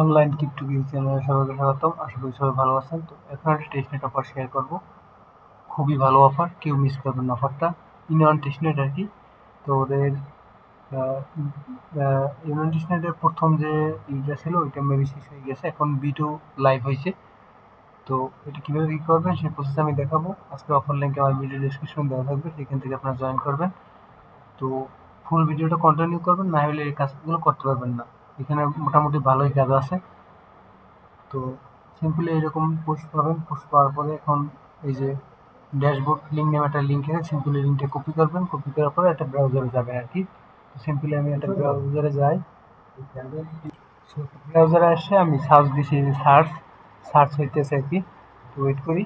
Online crypto game চ্যানেলে সবাইকে স্বাগতম। আশা করি সবাই ভালো আছেন। তো এখন একটা টেস্টনেট অফার শেয়ার করব। খুবই ভালো অফার কেউ মিস করবেন অফারটা ইউনিয়ন টেস্টনেট আর কি। তো ওদের ইউনিয়ন টেস্টনেটের প্রথম যে ইটা ছিল, ওইটা মেবি শেষ হয়ে গেছে। এখন বি টু লাইভ হয়েছে। তো এটা কীভাবে কী করবেন, সেই প্রসেস আমি দেখাবো। আজকে অফার লিঙ্কে আমার ভিডিও ডিসক্রিপশন দেওয়া থাকবে। সেখান থেকে আপনারা জয়েন করবেন। তো ফুল ভিডিওটা কন্টিনিউ করবেন, না হলে এই কাজগুলো করতে পারবেন না। এখানে মোটামুটি ভালোই কাজ আছে। তো সিম্পলি এরকম পোস্ট পাবেন। পোস্ট পাওয়ার পরে এখন এই যে ড্যাশবোর্ড লিঙ্ক নামে একটা লিঙ্ক আছে সিম্পলি লিঙ্কটা কপি করবেন। কপি করার পরে একটা ব্রাউজারে যাবেন আর কি। সিম্পলি আমি একটা ব্রাউজারে যাই। ব্রাউজারে এসে আমি সার্চ দিছি সার্চ সার্চ হইতেছে আর কি। তো ওয়েট করি।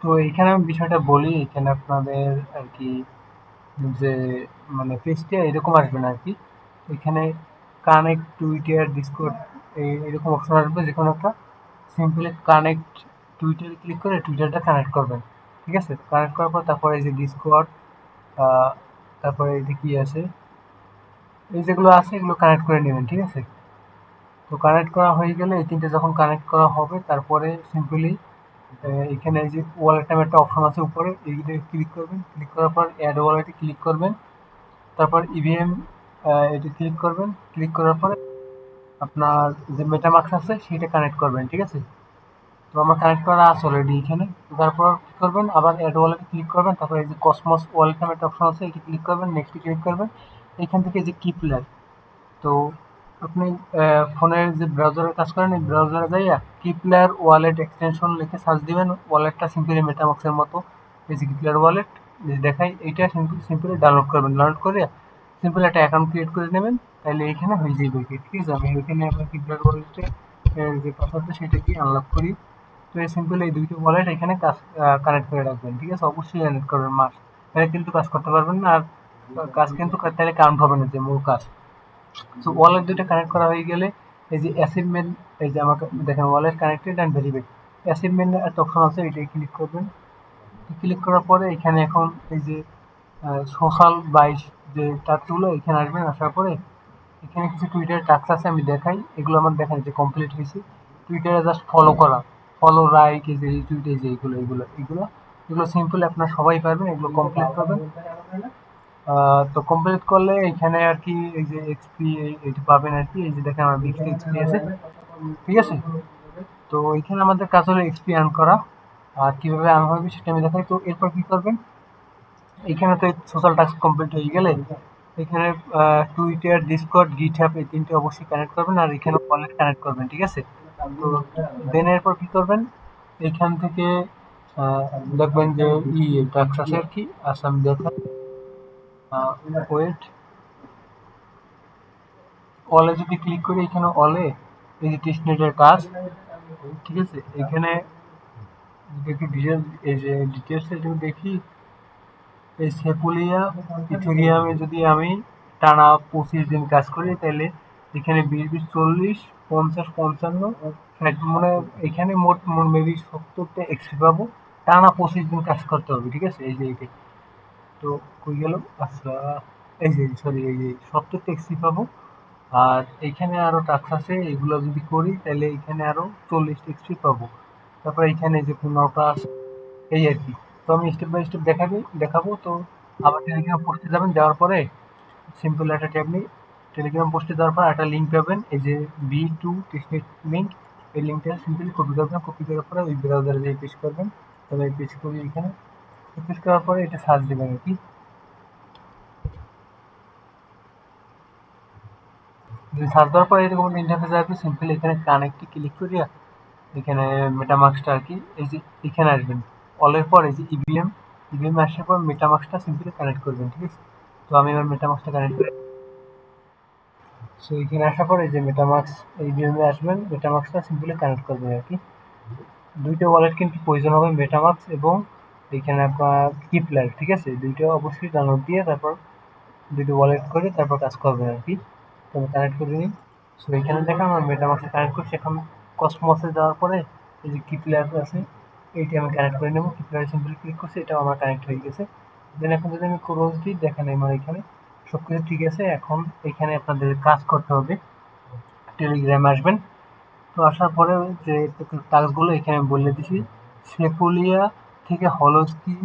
তো এইখানে আমি বিষয়টা বলি, এখানে আপনাদের আর কি যে মানে পেজটা এরকম আসবে না আর কি। এখানে কানেক্ট টুইটার ডিসকোড এরকম অপশন আসবে যে কোনো একটা সিম্পলি কানেক্ট টুইটারে ক্লিক করে টুইটারটা কানেক্ট করবেন, ঠিক আছে? কানেক্ট করার পর তারপরে এই যে ডিসকোড তারপরে এই যে কী আছে? এই যেগুলো আছে, এগুলো কানেক্ট করে নেবেন, ঠিক আছে? তো কানেক্ট করা হয়ে গেলে এই তিনটে যখন কানেক্ট করা হবে, তারপরে সিম্পলি এখানে এই যে ওয়ালেট নামে একটা অপশন আছে উপরে, এইটা ক্লিক করবেন। ক্লিক করার পর অ্যাড ওয়ালেটে ক্লিক করবেন। তারপর ইভিএম এটা ক্লিক করবেন। ক্লিক করার পরে আপনার যে মেটামার্কস আছে, সেটা কানেক্ট করবেন, ঠিক আছে? তো আমার কানেক্ট করা আছে অলরেডি এখানে। তারপর কী করবেন? আবার অ্যাড ওয়ালেটে ক্লিক করবেন। তারপর এই যে কসমস ওয়ালেট নামে একটা অপশন আছে, এটি ক্লিক করবেন। নেক্সটে ক্লিক করবেন। এখান থেকে যে কি প্লেয়ার তো আপনি ফোনের যে ব্রাউজারে কাজ করেন, এই ব্রাউজারে যাইয়া কি প্লেয়ার ওয়ালেট এক্সটেনশন লিখে সার্চ দিবেন। ওয়ালেটটা সিম্পলি মেটামাক্সের মতো। এই যে কি প্লেয়ার ওয়ালেট দেখাই, এইটা সিম্পলি ডাউনলোড করবেন। ডাউনলোড করে সিম্পলি একটা অ্যাকাউন্ট ক্রিয়েট করে নেবেন, তাহলে এখানে হয়ে যাবে ঠিক আছে? আমি এখানে আমার কি প্লেয়ার ওয়ালেটে যে পাসওয়ার্ডটা সেটা কি আনলক করি। তো এই সিম্পল এই দুইটা ওয়ালেট এখানে কাজ কানেক্ট করে রাখবেন, ঠিক আছে? অবশ্যই কানেক্ট করবেন মাস। তাহলে কিন্তু কাজ করতে পারবেন না, আর কাজ কিন্তু তাহলে কাউন্ট হবে না, যে মূল কাজ। সো ওয়ালেট দুইটা কানেক্ট করা হয়ে গেলে, এই যে অ্যাসিভমেন্ট এই যে আমাকে, দেখেন wallet connected and verified achievement একটা অপশন আছে এটাই ক্লিক করবেন। ক্লিক করার পরে এখানে এখন এই যে সোশ্যাল বাইশ যে টাস্কগুলো এখানে আসবেন আসার পরে, এখানে কিছু টুইটার টাস্ক আছে, আমি দেখাই। এগুলো আমার দেখাই যে কমপ্লিট হয়েছে। টুইটারে জাস্ট ফলো করা। ফলো লাইক এই যে টুইটে যে এগুলো এগুলো এগুলো। এগুলো সিম্পল আপনারা সবাই পারবেন, এগুলো কমপ্লিট করবেন তো কমপ্লিট করলে এখানে আর কি এই যে এক্সপি এটি পাবেন আর কি। এই যে দেখেন আমার বিক্সি এক্সপি আছে। ঠিক আছে? তো এখানে আমাদের কাজ হলো এক্সপি আর্ন করা। আর কীভাবে আর্ন হবে সেটা আমি দেখাই। তো এরপর কী করবেন? এখানে তো সোশ্যাল টাস্ক কমপ্লিট হয়ে গেলে, এখানে টুইটার ডিসকর্ড গিটহাব এই তিনটে অবশ্যই কানেক্ট করবেন আর এখানে ওয়ালেট কানেক্ট করবেন, ঠিক আছে? তো দেন এরপর কী করবেন? এখান থেকে দেখবেন যে ই টাস্ক আছে আর কি আসাম দেখা ওয়েট অলে যদি ক্লিক করি, এখানে অলে এই যে টেস্টনেটের কাজ, ঠিক আছে? এখানে একটু ডিটেলস এই যে ডিটেলসে যদি দেখি এই সেপুলিয়া ইথেরিয়ামে যদি আমি টানা পঁচিশ দিন কাজ করি, তাহলে এখানে বিশ বিশ, চল্লিশ, পঞ্চাশ, পঞ্চান্ন মানে এখানে মোট মেবি সত্তরটা এক্সপি পাবো। টানা পঁচিশ দিন কাজ করতে হবে, ঠিক আছে? এই যে এইটাই তো কই গেল? আচ্ছা এই যে সরি এই যে সত্তর ট্যাক্সি পাবো। আর এইখানে আরও টাক্স আছে, এগুলো যদি করি, তাহলে এখানে আরও চল্লিশ ট্যাক্সি পাবো। তারপর এইখানে যে পনেরোটা আছে, এই আর কি। তো আমি স্টেপ বাই স্টেপ দেখাবি, দেখাবো। তো আবার টেলিগ্রাম পোস্টে যাবেন, যাওয়ার পরে সিম্পল একটা ট্যাব নিই টেলিগ্রাম পোস্টে যাওয়ার পর একটা লিঙ্ক পাবেন। এই যে বি টু টেস্টনেট লিঙ্ক এই লিঙ্কটা সিম্পলি কপি করবেন কপি করার পরে ওই ব্রাউজারে যে পেস্ট করবেন। তবে পেস্ট করি এখানে। পেস্ট করার পরে এটা সার্চ দেবেন আর কি। সার্চ দেওয়ার পরে এরকম ইন্টারফেস আসবে সিম্পলি এখানে কানেক্টে ক্লিক করিয়া এখানে মেটামার্কসটা আর কি, এই যে এখানে আসবেন। অলের পর এই যে ইভিএম ইভিএম আসার পর মেটামার্কসটা সিম্পলি কানেক্ট করবেন, ঠিক আছে? তো আমি এবার মেটামার্কসটা কানেক্ট করি। সো এখানে আসার পর এই যে মেটামার্কস ইভিএমে আসবেন মেটামার্কসটা সিম্পলি কানেক্ট করবেন আর কি। দুইটা ওয়ালেট কিন্তু প্রয়োজন হবে মেটামার্কস এবং এখানে আপনার কিপ্লার ঠিক আছে? দুইটা অবশ্যই ডাউনলোড দিয়ে তারপর দুইটা ওয়ালেট করে তারপর কাজ করবেন আর কি। তো আমি কানেক্ট করে নিই। সো এখানে দেখেন আমার মেটামার্কসে কানেক্ট করছি। এখন কসমসে যাওয়ার পরে এই যে কিপ্লার আছে এইটি আমি কানেক্ট করে নেব। কিপ্লারে সিম্পলি ক্লিক করছি, এটাও আমার কানেক্ট হয়ে গেছে। দেন এখন যদি আমি ক্লোজ দিই, দেখেন আমার এখানে সব কিছু ঠিক আছে। এখন এখানে আপনাদের কাজ করতে হবে। টেলিগ্রামে আসবেন। তো আসার পরে যে টাস্কগুলো এখানে আমি বলে দিছি সেপুলিয়া থেকে হলস্কি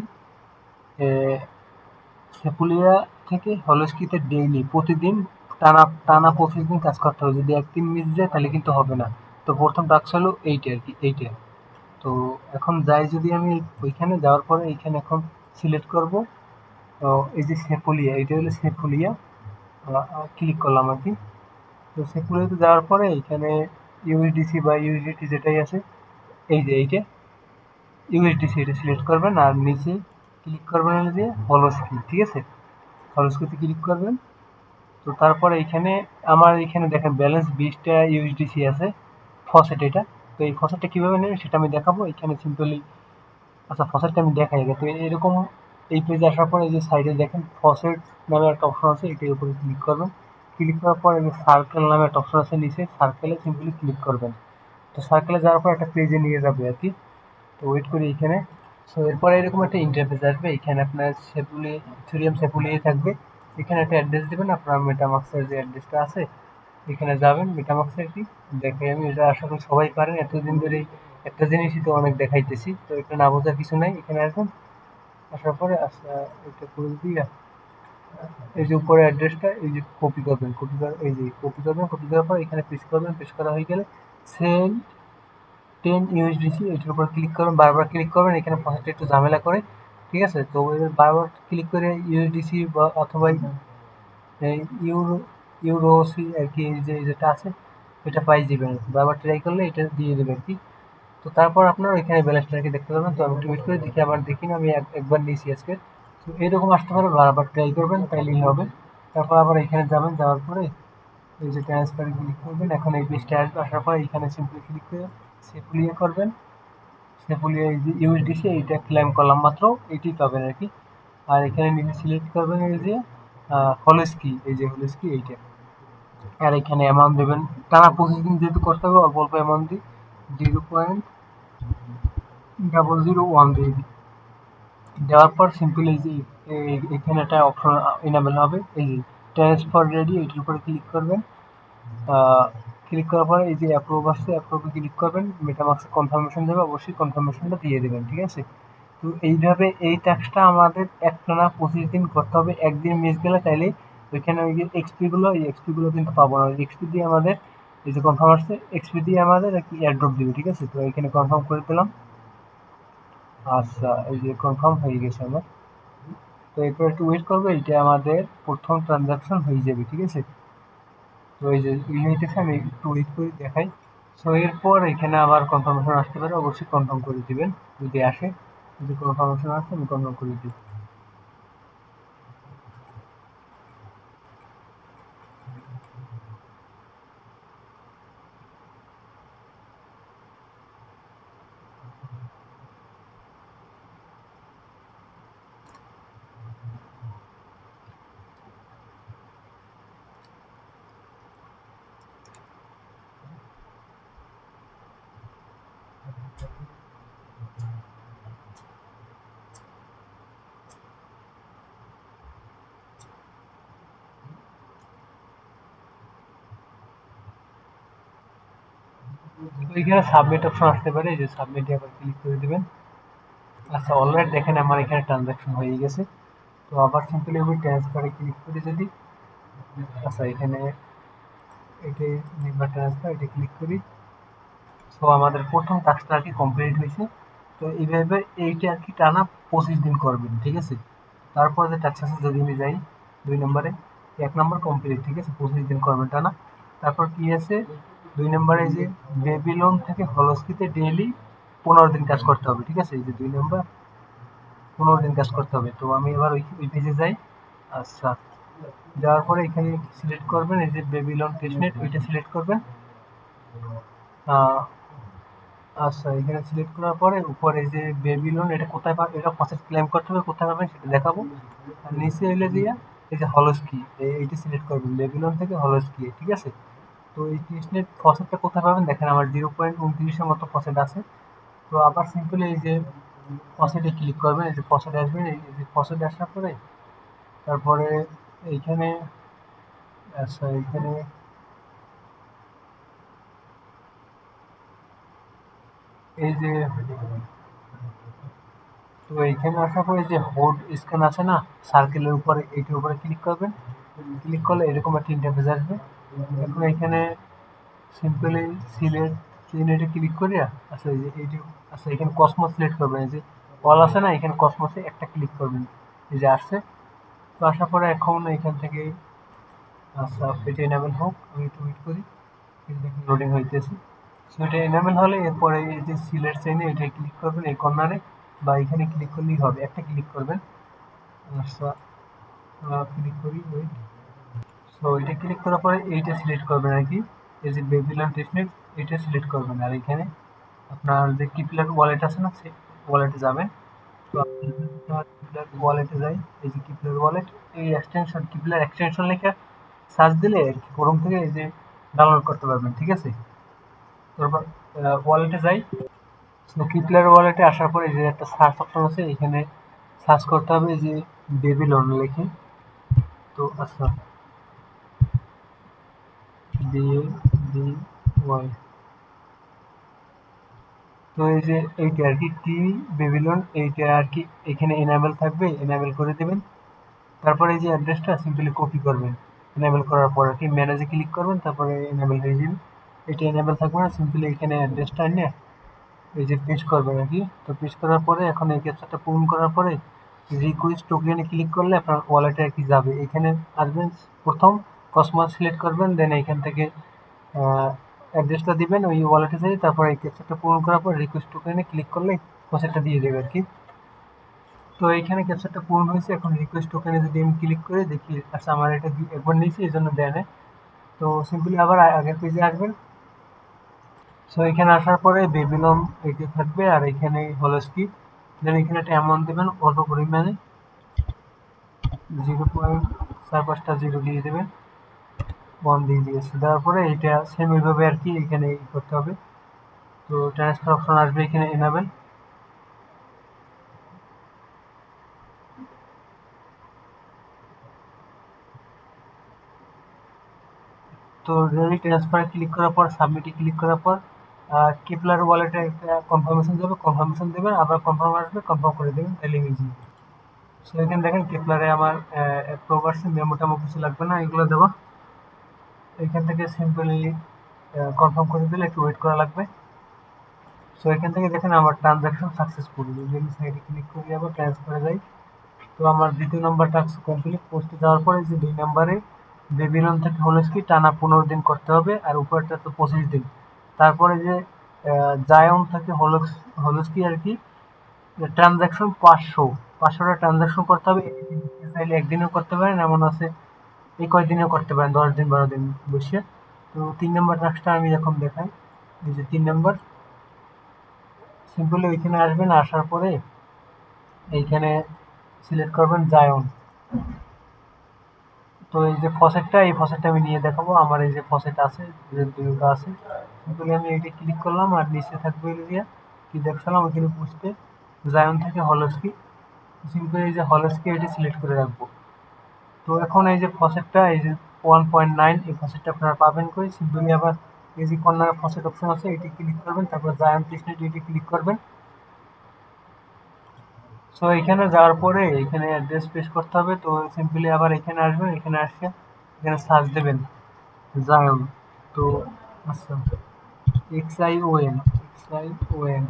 সেপুলিয়া থেকে হলস্কিতে ডেইলি প্রতিদিন টানা টানা প্রতিদিন কাজ করতে হবে। যদি একদিন মিস যায়, তাহলে কিন্তু হবে না। তো প্রথম টাস্ক হলো এইটা আর কি, এইটা তো এখন যাই যদি আমি ওইখানে যাওয়ার পরে এইখানে এখন সিলেক্ট করব। তো এই যে সেপুলিয়া এটা হলো সেপুলিয়া ক্লিক করলাম আর কি। তো সেপুলিয়াতে যাওয়ার পরে এখানে ইউএসডিসি বা ইউএসডিটি যেটাই আছে, এই যে এইটা। ইউএসডিসি এটা সিলেক্ট করবেন আর নিচে ক্লিক করবেন হলো যে হলস্কি ঠিক আছে? হলস্কিতে ক্লিক করবেন। তো তারপরে এইখানে, আমার এখানে দেখেন ব্যালেন্স বিশটা ইউএসডিসি আছে ফসেট এটা। তো এই ফসেটটা কীভাবে নেবেন সেটা আমি দেখাবো। এখানে সিম্পলি আচ্ছা ফসেটটা আমি দেখাই আগে। তো এরকম এই পেজে আসার পরে এই যে সাইডে দেখেন ফসেট নামে একটা অপশন আছে, এটার উপরে ক্লিক করবেন। ক্লিক করার পর এই যে সার্কেল নামে একটা অপশন আছে নিচে সার্কেলে সিম্পলি ক্লিক করবেন। তো সার্কেলে যাওয়ার পর একটা পেজে নিয়ে যাবে আর কি। তো ওয়েট করি এখানে। সো এরপরে এরকম একটা ইন্টারফেস আসবে। এখানে আপনার সেপুলি থ্রিএম সেপুলিয়ে থাকবে। এখানে একটা অ্যাড্রেস দেবেন। আপনার মেটামাক্সের যে অ্যাড্রেসটা আছে এখানে যাবেন মেটামাক্সের কি দেখাই আমি এটা আশা করি সবাই পারেন। এতদিন ধরে একটা জিনিসই তো অনেক দেখাইতেছি। তো এটা না বোঝার কিছু নাই। এখানে আসবেন। আসার পরে এটা করে দিয়া এই যে উপরে অ্যাড্রেসটা এই যে কপি করবেন। কপি এই যে কপি করবেন। কপি করার পর এখানে পেস্ট করবেন। পেস্ট করা হয়ে গেলে সেন্ড টেন ইউএসডিসি এটার উপর ক্লিক করবেন। বারবার ক্লিক করবেন। এখানে প্রসেসটা একটু ঝামেলা করে। ঠিক আছে? তো বারবার ক্লিক করে ইউএসডিসি বা অথবা ইউরো ইউরোসি আর কি যে যেটা আছে, এটা পাই দিবেন বারবার ট্রাই করলে এটা দিয়ে দেবে আর কি। তো তারপর আপনার ওইখানে ব্যালেন্সটা কি দেখতে পাবেন। তো আমি টুইট করে দেখি, আবার দেখি না, আমি একবার নিয়েছি আজকে। তো এরকম আসতে পারে, বারবার ট্রাই করবেন, তাইলেই হবে। তারপর আবার এখানে যাবেন, যাওয়ার পরে এই যে ট্রান্সফারে ক্লিক করবেন। এখন এই পেজটা আসবে আসার পরে এখানে সিম্পলি ক্লিক করে সেপুলিয়ে করবেন। সেপুলিয়ে এই যে ইউএসডিসি এইটা ক্লেম করলাম মাত্র, এইটাই পাবেন আর কি। আর এখানে নিজে সিলেক্ট করবেন এই যে হলেস্কি এই যে হলেস্কি এইটা। আর এখানে অ্যামাউন্ট দেবেন। টানা পঁচিশ দিন যেহেতু করতে হবে, অল্প অল্প অ্যামাউন্ট দিই zero point double zero one দিয়ে দিই দেওয়ার পর সিম্পল এই যে এখানে একটা অপশন ইনাবেল হবে। এই যে ট্রান্সফার রেডি এটির উপরে ক্লিক করবেন। ক্লিক করার পরে এই যে অ্যাপ্রুভ আসছে অ্যাপ্রুভে ক্লিক করবেন। মেটামাক্সে কনফার্মেশন দেবে, অবশ্যই কনফার্মেশনটা দিয়ে দেবেন, ঠিক আছে? তো এইভাবে এই ট্যাক্সটা আমাদের একটানা পঁচিশ দিন করতে হবে। একদিন মিস গেলে তাইলে ওইখানে ওই যে এক্সপিগুলো এই এক্সপিগুলো কিন্তু পাবো না। ওই এক্সপি দিয়ে আমাদের এই যে কনফার্ম আসছে এক্সপি দিয়ে আমাদের একটি এয়ারড্রপ দিবে, ঠিক আছে? তো এখানে কনফার্ম করে দিলাম। আচ্ছা এই যে কনফার্ম হয়ে গেছে আমার। তো এরপর একটু ওয়েট করব, এইটা আমাদের প্রথম ট্রানজাকশন হয়ে যাবে, ঠিক আছে? তো এই যে ই আমি একটু ওয়েট করে দেখাই। সো এরপর এখানে আবার কনফার্মেশন আসতে পারে, অবশ্যই কনফার্ম করে দিবেন, যদি আসে। যদি কনফার্মেশন আসে আমি কনফার্ম করে দিই। এখানে সাবমিট অপশন আসতে পারে, এই যে সাবমিটে আবার ক্লিক করে দেবেন। আচ্ছা অলরেডি দেখেন আমার এখানে ট্রানজাকশন হয়ে গেছে। তো আবার সিম্পলি আমি ট্রান্সফারে ক্লিক করে যদি। আচ্ছা এখানে এটি নির্ভর ট্রান্সফার এটি ক্লিক করি। সো আমাদের প্রথম টাস্কটা আর কি কমপ্লিট হয়েছে। তো এইভাবে এইটা আর কি টানা পঁচিশ দিন করবেন, ঠিক আছে? তারপর যে টাস্ক আছে, যদি আমি যাই দুই নম্বরে, এক নম্বর কমপ্লিট ঠিক আছে? পঁচিশ দিন করবেন টানা। তারপর কি আছে? দুই নম্বরে যে বেবিলন থেকে হলস্কিতে ডেইলি পনেরো দিন কাজ করতে হবে, ঠিক আছে? এই যে দুই নম্বর, পনেরো দিন কাজ করতে হবে। তো আমি এবার ওই পেজে যাই। আচ্ছা যাওয়ার পরে এখানে সিলেক্ট করবেন, এই যে বেবিলন টেস্টনেট ওইটা সিলেক্ট করবেন। আচ্ছা এখানে সিলেক্ট করার পরে উপরে যে বেবিলন এটা কোথায় পাবেন এটা প্রসেস ক্লেম করতে হবে, কোথায় পাবেন সেটা দেখাবো। আর নিচে এলে দিয়ে, এই যে হলস্কি এইটা সিলেক্ট করবেন বেবিলন থেকে হলস্কি, ঠিক আছে? তো এই নেট ফসেটটা কোথায় পাবেন? দেখেন, আমার জিরো পয়েন্ট উনত্রিশের মতো ফসেট আছে। তো আবার সিম্পলি এই যে ফসেটে ক্লিক করবেন, এই যে ফসেট আসবেন, এই যে ফসেট আসার পরে তারপরে এইখানে আচ্ছা এইখানে এই যে তো এইখানে আসার পরে যে হোড স্ক্যান আছে না সার্কেলের উপরে, এইটির উপরে ক্লিক করবেন। ক্লিক করলে এরকম একটা ইন্টারফেস আসবে। এখন এখানে সিম্পলি সিলেক্ট এটা ক্লিক করিয়া আচ্ছা এই যে এইটি আচ্ছা এখানে কসমস সিলেক্ট করবেন, এই যে অল আছে না, এখানে কসমসে একটা ক্লিক করবেন, এই যে আসছে। তো আসার পরে এখন এখান থেকে আচ্ছা এটা এনাবেল হোক, আমি একটু ওয়েট করি দেখুন লোডিং হইতেছে। সো এটা এনাবেল হলে এরপরে এই যে সিলেক্ট চেনে এটা ক্লিক করবেন, এই কর্নারে বা এখানে ক্লিক করলেই হবে, একটা ক্লিক করবেন। আচ্ছা ক্লিক করি ওয়েট সো এটা ক্লিক করার পরে এইটা সিলেক্ট করবেন আর কি। এই যে বেবিলন টেস্টনেট এটা সিলেক্ট করবেন। আর এখানে আপনার যে কিপলার ওয়ালেট আছে না সে ওয়ালেটে যাবেন। তো কিপলার ওয়ালেটে যাই, এই যে কিপলার ওয়ালেট এই এক্সটেনশন কিপলার এক্সটেনশন লেখা সার্চ দিলে আর কি ক্রোম থেকে এই যে ডাউনলোড করতে পারবেন, ঠিক আছে? তারপর ওয়ালেটে যাই। তো কিপলার ওয়ালেটে আসার পরে যে একটা সার্চ অপশন আছে, এখানে সার্চ করতে হবে যে বেবিলন লিখে। তো আচ্ছা। বি বি ওয়াই তো এই যে এইটা আর কি টি বেবিলন এইটা আর কি এখানে এনাবেল থাকবে এনাবেল করে দেবেন। তারপরে এই যে অ্যাড্রেসটা সিম্পলি কপি করবেন। এনাবেল করার পর আর কি ম্যানেজে ক্লিক করবেন, তারপরে এনাবেল হয়ে যাবে এটা এনাবেল থাকবে না সিম্পলি এখানে অ্যাড্রেসটা নিয়ে এই যে পেস্ট করবেন আর কি। তো পেস্ট করার পরে এখন এই ক্যাপচারটা পূরণ করার পরে রিকোয়েস্ট টোকেনে ক্লিক করলে আপনার ওয়ালেটে আর কি যাবে। এখানে আসবেন প্রথম। কসমস সিলেক্ট করবেন দেন এখান থেকে অ্যাড্রেসটা দিবেন, ওই ওয়ালেটে যাই, তারপর এই ক্যাপচারটা পূরণ করার পর রিকোয়েস্ট টোকেনে ক্লিক করলে প্রসেসটা দিয়ে দেবে আর কি তো এইখানে ক্যাপচারটা পূরণ হয়েছে, এখন রিকোয়েস্ট টোকেনে যদি আমি ক্লিক করে দেখি আচ্ছা আমার এটা একবার নিয়েছি, এই জন্য দেয় না তো সিম্পলি আবার আগের পেজে আসবেন। সো এখানে আসার পরে বেবিলম এইটা থাকবে, আর এখানে হলো কি দেন এখানে একটা অ্যামাউন্ট দেবেন, অল্প পরিমাণে। জিরো পয়েন্ট চার পাঁচটা জিরো দিয়ে দেবেন। ওয়ান দিয়ে দিয়েছে। দেওয়ার পরে এইটা সেম ওইভাবে আর কি এখানে করতে হবে। তো ট্রান্সফার অপশন আসবে এখানে এনাবেল তো রেডি ট্রান্সফারে ক্লিক করার পর সাবমিটে ক্লিক করার পর কিপলার ওয়ালেটে একটা কনফার্মেশন যাবে কনফার্মেশন দেবেন আবার কনফার্ম আসবে কনফার্ম করে দেবেন তাহলে ইজি সো এখানে দেখেন কিপলারে আমার অ্যাপ্রুভ আসছে মেমো কিছু লাগবে না, এগুলো দেবো এখান থেকে সিম্পলি কনফার্ম করে দিলে একটু ওয়েট করা লাগবে সো এখান থেকে দেখেন আমার ট্রানজাকশন সাকসেসফুল যদি সাইডে ক্লিক করি আবার ট্রান্সফারে যাই তো আমার দ্বিতীয় নাম্বার টাস্ক কমপ্লিট পোস্টে যাওয়ার পরে যে দুই নাম্বারে বেবিলন থেকে হলেস কি টানা পনেরো দিন করতে হবে আর উপরটা তো পঁচিশ দিন তারপরে যে জায়ন থেকে হলস হলস কি আর কি ট্রানজাকশন পাঁচশো পাঁচশোটা ট্রানজাকশন করতে হবে চাইলে একদিনেও করতে পারেন এমন আছে এই কয়দিনেও করতে পারেন, দশ দিন, বারো দিন বসে। তো তিন নম্বর টাস্কটা আমি এখন দেখাই, এই যে তিন নম্বর। সিম্পলি ওইখানে আসবেন, আসার পরে এইখানে সিলেক্ট করবেন জায়ন তো এই যে ফসেটটা এই ফসেটটা আমি নিয়ে দেখাবো। আমার এই যে ফসেট আছে দুটো আছে। সিম্পলি আমি এইটা ক্লিক করলাম আর নিচে থাকবে এরিয়া কি দেখছিলাম ওইখানে পুষতে জায়ন থেকে হলস্কি সিম্পলি এই যে হলস্কি এটি সিলেক্ট করে রাখব। তো এখন এই যে ফসেটটা এই যে ওয়ান পয়েন্ট নাইন এই ফসেটটা আপনারা পাবেন কই? সিম্পলি আবার এই যে কর্নারে ফসেট অপশন আছে, এটি ক্লিক করবেন, তারপর জায়ন টেস্টনেট এটি ক্লিক করবেন। সো এখানে যাওয়ার পরে এখানে অ্যাড্রেস পেশ করতে হবে, তো সিম্পলি আবার এখানে আসবেন, এখানে আসে, এখানে সার্চ দেবেন জায়ন তো আচ্ছা X I O N X I O N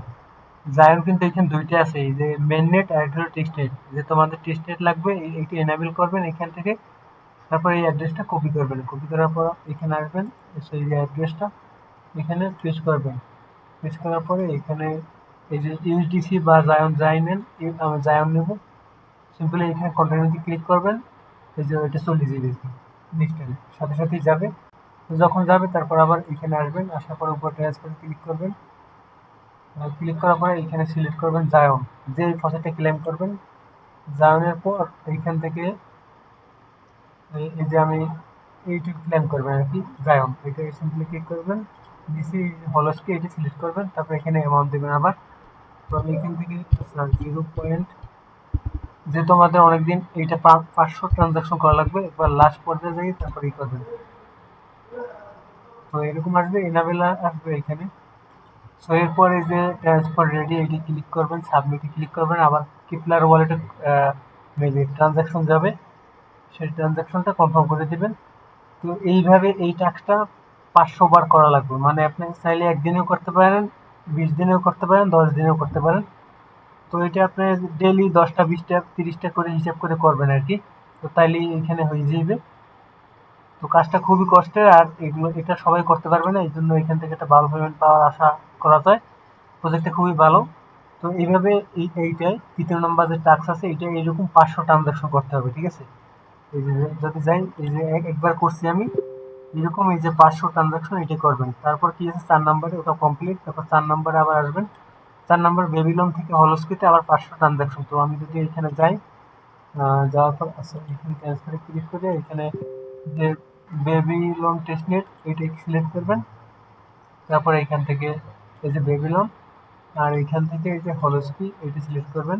XION কিন্তু এখানে দুইটা আছে, এই যে মেন নেট আর একটা হলো নেট যে তোমাদের টেস্ট নেট লাগবে এইটি এনাবেল করবেন এখান থেকে, তারপর এই অ্যাড্রেসটা কপি করবেন। কপি করার পর এখানে আসবেন সেই অ্যাড্রেসটা এখানে পেস্ট করবেন। পেস্ট করার পরে এখানে এই যে ইউএসডিসি বা জায়ন জাইনেন আমি জায়ন নেব। সিম্পলি এখানে কন্টিনিউতে ক্লিক করবেন, এই যে এটা চলে যাবে। নেক্সট সাথে সাথেই যাবে। যখন যাবে, তারপর আবার এখানে আসবেন, আসার পর উপর ট্রান্সফারে ক্লিক করবেন। ক্লিক করার পরে এখানে সিলেক্ট করবেন জায়ন যে ফসেটটা ক্লেম করবেন জায়নের পর এইখান থেকে এই যে আমি এইটুকু ক্লেম করবেন আর কি জায়ন এটা সিম্পলি ক্লিক করবেন নিচে হলসকে এটি সিলেক্ট করবেন, তারপর এখানে অ্যামাউন্ট দেবেন আবার। তো আমি এখান থেকে জিরো পয়েন্ট যেহেতু আমাদের অনেকদিন এইটা পাঁচশো ট্রানজাকশন করা লাগবে, একবার লাস্ট পর্যায়ে যাই, তারপরে ই করবেন। তো এরকম আসবে, এনাবেল আসবে এখানে। সো এরপর এই যে ট্রান্সফার রেডি এটি ক্লিক করবেন সাবমিটে ক্লিক করবেন, আবার কিপলার ওয়ালেটে ট্রানজ্যাকশন যাবে, সেই ট্রানজ্যাকশনটা কনফার্ম করে দিবেন। তো এইভাবে এই টাস্কটা পাঁচশো বার করা লাগবে। মানে আপনি চাইলে একদিনেও করতে পারেন, বিশ দিনেও করতে পারেন, দশ দিনেও করতে পারেন। তো এটা আপনি ডেলি দশটা, বিশটা, তিরিশটা করে হিসাব করে করবেন আর কি। তো তাইলে এখানে হয়ে যাবে তো কাজটা খুবই কষ্টের আর এগুলো, এটা সবাই করতে পারবে না এই জন্য এখান থেকে একটা ভালো পেমেন্ট পাওয়ার আশা করা যায়। প্রজেক্টটা খুবই ভালো। তো এইভাবে এই, এইটাই, তৃতীয় নম্বর যে টাস্ক আছে এটা এইরকম পাঁচশো ট্রানজাকশন করতে হবে, ঠিক আছে? এই যে, যদি যাই, এই যে একবার করছি আমি এরকম এই যে পাঁচশো ট্রানজাকশন এটা করবেন। তারপর কি আছে? চার নম্বরে ওটা কমপ্লিট তারপর চার নম্বরে আবার আসবেন। চার নম্বর বেবিলন থেকে হলস্কিতে আবার পাঁচশো ট্রানজাকশন তো আমি যদি এখানে যাই যাওয়ার পর আচ্ছা এখানে ট্রান্সফারে ক্লিক করে, এখানে যে বেবি টেস্ট নেট এটা সিলেক্ট করবেন। তারপর এখান থেকে এই যে বেবি আর এখান থেকে এই যে হলস্কি এটা সিলেক্ট করবেন।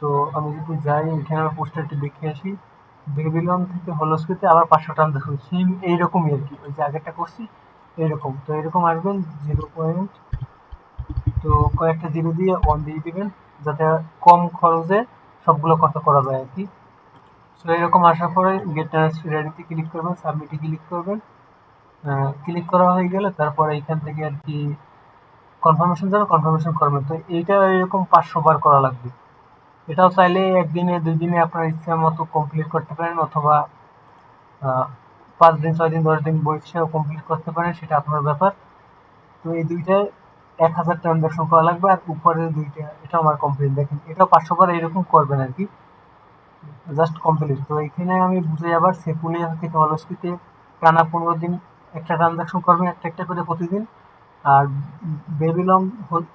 তো আমি যদি যাই, এখানে আমার পোস্টারটি দেখে আসি। বেবিলন থেকে হলস্কিতে আবার পাঁচশো ট্রানজাকশন সেম এইরকমই আর কি। ওই যে আগেরটা করছি, এইরকম। তো এরকম আসবেন জিরো পয়েন্ট তো কয়েকটা জিরো দিয়ে ওয়ান দিয়ে দিবেন, যাতে কম খরচে সবগুলো কথা করা যায় আর কি। সো এরকম আসার পরে গেট রেডিতে ক্লিক করবেন সাবমিটে ক্লিক করবেন। ক্লিক করা হয়ে গেলে তারপরে এইখান থেকে আর কি কনফার্মেশন যাবে কনফার্মেশন করবেন। তো এইটা এরকম পাঁচশো বার করা লাগবে। এটাও চাইলে একদিনে দুই দিনে আপনার ইচ্ছা মতো কমপ্লিট করতে পারেন অথবা পাঁচ দিন, ছয় দিন, দশ দিন বসেও কমপ্লিট করতে পারেন, সেটা আপনার ব্যাপার। তো এই দুইটায় এক হাজার ট্রানজাকশন করা লাগবে আর উপরে দুইটা এটা আমার কমপ্লিট দেখেন, এটাও পাঁচশো বার এরকম করবেন আর কি। জাস্ট কমপ্লিট তো এখানে আমি বুঝে আবার সেপুলিয়া থেকে হলস্কিতে টানা পনেরো দিন একটা ট্রানজাকশন করবেন, একটা একটা করে প্রতিদিন। আর বেবিলং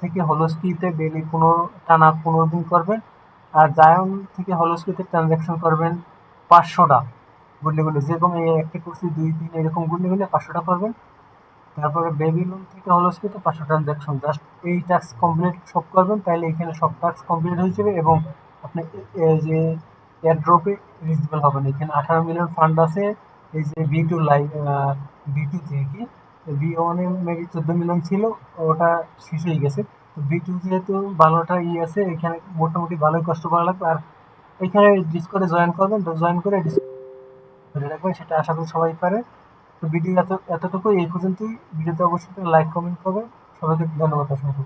থেকে হলস্কিতে ডেলি পনেরো টানা পনেরো দিন করবেন। আর জায়ন থেকে হলস্কিতে ট্রানজাকশন করবেন পাঁচশোটা গুনলে যেরকম এই একটা করছি দুই তিন এরকম গুনলে পাঁচশোটা করবেন। তারপরে বেবি লোন থেকে হলস্কিতে পাঁচশো ট্রানজাকশন জাস্ট এই টাস্ক কমপ্লিট সব করবেন তাহলে এখানে সব টাস্ক কমপ্লিট হয়ে যাবে এবং আপনি যে এয়ারড্রপে এলিজিবল হবেন এখানে আঠারো মিলিয়ন ফান্ড আছে, এই যে V two live V two থেকে ভি ওয়ানে মেবি চোদ্দ মিলিয়ন ছিল, ওটা শেষ হয়ে গেছে। তো ভি টু যেহেতু ভালোটা ই আছে, এখানে মোটামুটি ভালোই কষ্ট করা লাগবে। আর এখানে ডিসকর্ডে জয়েন করবেন জয়েন করে ধরে রাখবেন, সেটা আশা করি সবাই পারে। তো ভিডিও এত এতটুকু এই পর্যন্তই। ভিডিওতে অবশ্যই লাইক কমেন্ট করবেন। সবাইকে ধন্যবাদ, অসংখ্য।